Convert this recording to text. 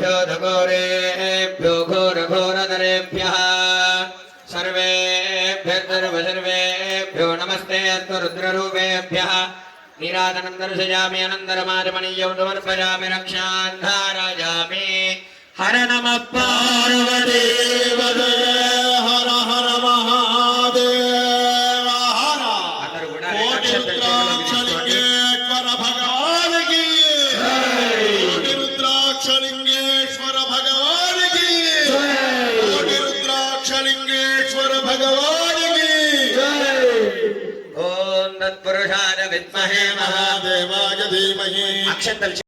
ఘోరేభ్యో ఘోరేభ్యో ఘోర ఘోరధరేభ్య సర్వేభ్యర్వసర్వేభ్యో నమస్తే అస్తు రుద్రరూపేభ్య నిరాధనం దర్శయామి అనంతరమాజమనీయం సమర్పయామి రక్షాంధారాజామి హర నమ పార్వతీ హర హర మహాదేవ అందరూ కూడా భగవానికి तन्मत्पुरुषाय विद्महे महादेवाय धीमहि। अक्षतल